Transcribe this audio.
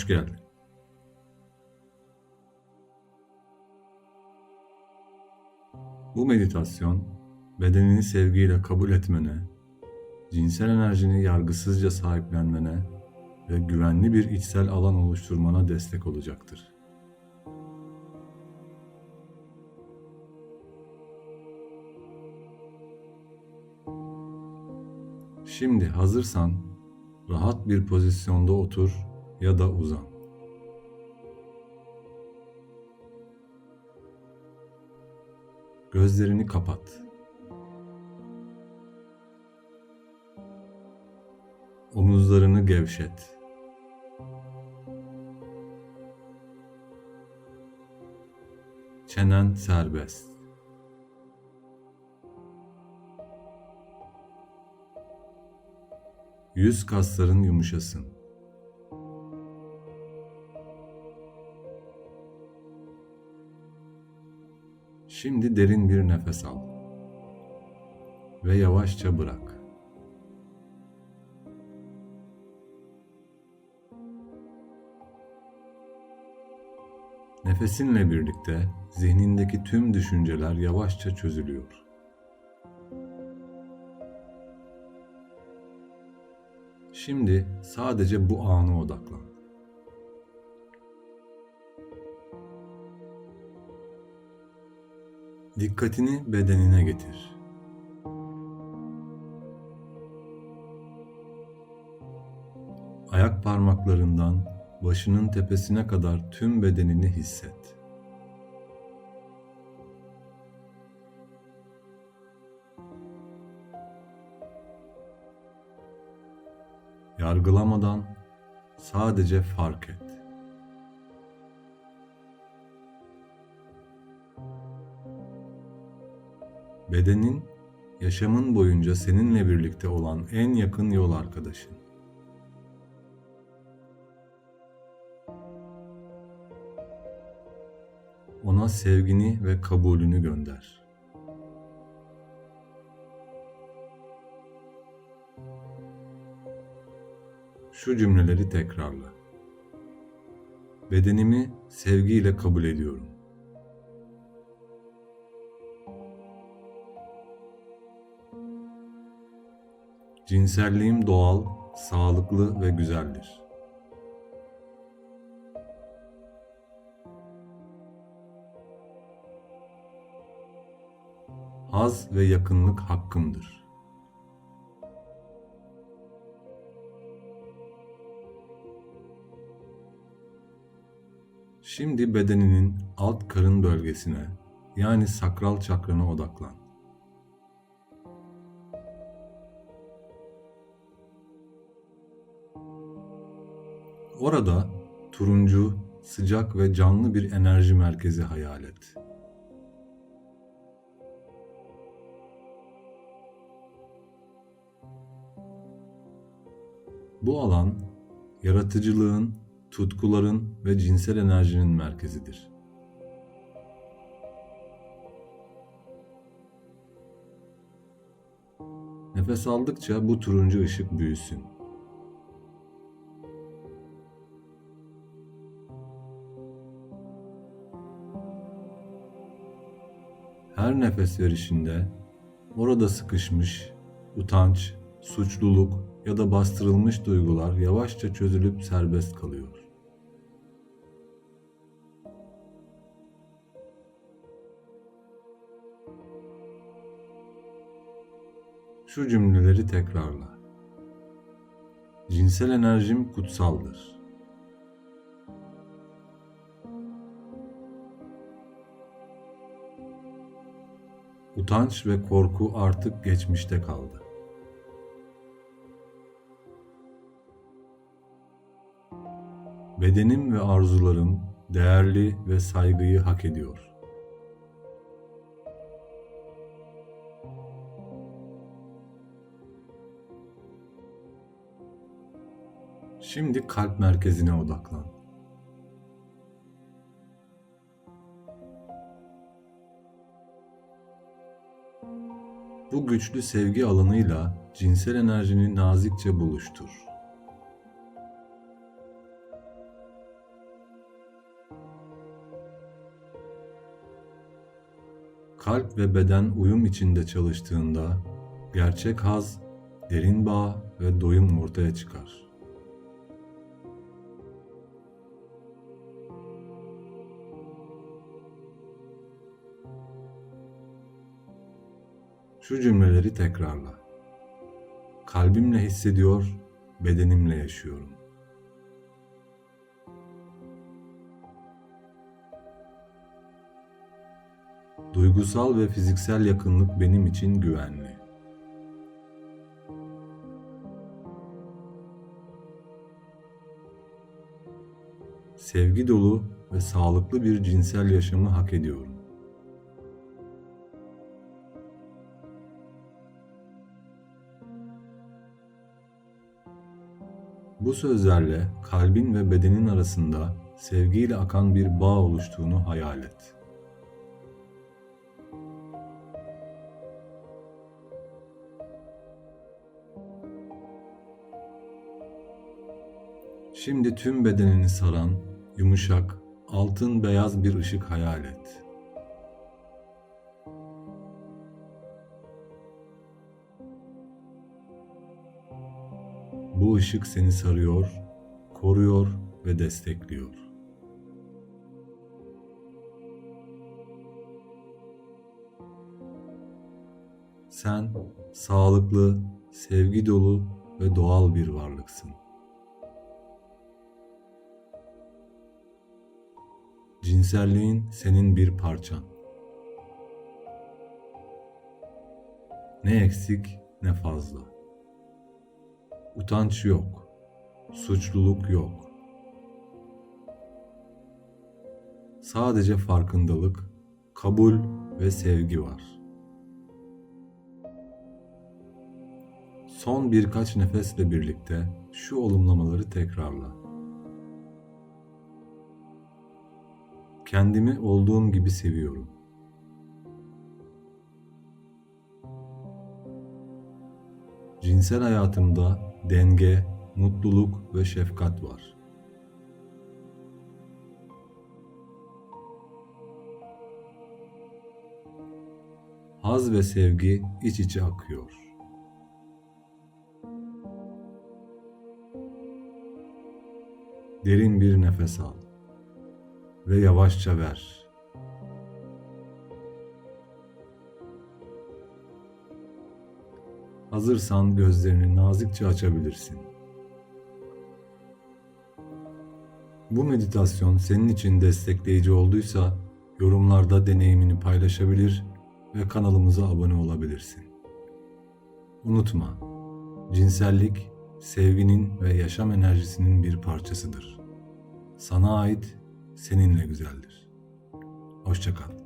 Hoş geldin. Bu meditasyon bedenini sevgiyle kabul etmene, cinsel enerjini yargısızca sahiplenmene ve güvenli bir içsel alan oluşturmana destek olacaktır. Şimdi hazırsan rahat bir pozisyonda otur ya da uzan. Gözlerini kapat. Omuzlarını gevşet. Çenen serbest. Yüz kasların yumuşasın. Şimdi derin bir nefes al ve yavaşça bırak. Nefesinle birlikte zihnindeki tüm düşünceler yavaşça çözülüyor. Şimdi sadece bu ana odaklan. Dikkatini bedenine getir. Ayak parmaklarından başının tepesine kadar tüm bedenini hisset. Yargılamadan sadece fark et. Bedenin yaşamın boyunca seninle birlikte olan en yakın yol arkadaşın. Ona sevgini ve kabulünü gönder. Şu cümleleri tekrarla. Bedenimi sevgiyle kabul ediyorum. Cinselliğim doğal, sağlıklı ve güzeldir. Haz ve yakınlık hakkımdır. Şimdi bedeninin alt karın bölgesine yani sakral çakrana odaklan. Orada turuncu, sıcak ve canlı bir enerji merkezi hayal et. Bu alan yaratıcılığın, tutkuların ve cinsel enerjinin merkezidir. Nefes aldıkça bu turuncu ışık büyüsün. Nefes verişinde orada sıkışmış utanç, suçluluk ya da bastırılmış duygular yavaşça çözülüp serbest kalıyor. Şu cümleleri tekrarla. Cinsel enerjim kutsaldır. Utanç ve korku artık geçmişte kaldı. Bedenim ve arzularım değerli ve saygıyı hak ediyor. Şimdi kalp merkezine odaklan. Bu güçlü sevgi alanıyla cinsel enerjini nazikçe buluştur. Kalp ve beden uyum içinde çalıştığında gerçek haz, derin bağ ve doyum ortaya çıkar. Şu cümleleri tekrarla. Kalbimle hissediyor, bedenimle yaşıyorum. Duygusal ve fiziksel yakınlık benim için güvenli. Sevgi dolu ve sağlıklı bir cinsel yaşamı hak ediyorum. Bu sözlerle kalbin ve bedenin arasında sevgiyle akan bir bağ oluştuğunu hayal et. Şimdi tüm bedenini saran, yumuşak, altın beyaz bir ışık hayal et. Işık seni sarıyor, koruyor ve destekliyor. Sen sağlıklı, sevgi dolu ve doğal bir varlıksın. Cinselliğin senin bir parçan. Ne eksik ne fazla. Utanç yok. Suçluluk yok. Sadece farkındalık, kabul ve sevgi var. Son birkaç nefesle birlikte şu olumlamaları tekrarla. Kendimi olduğum gibi seviyorum. Cinsel hayatımda denge, mutluluk ve şefkat var. Haz ve sevgi iç içe akıyor. Derin bir nefes al ve yavaşça ver. Hazırsan gözlerini nazikçe açabilirsin. Bu meditasyon senin için destekleyici olduysa yorumlarda deneyimini paylaşabilir ve kanalımıza abone olabilirsin. Unutma, cinsellik sevginin ve yaşam enerjisinin bir parçasıdır. Sana ait, seninle güzeldir. Hoşçakal.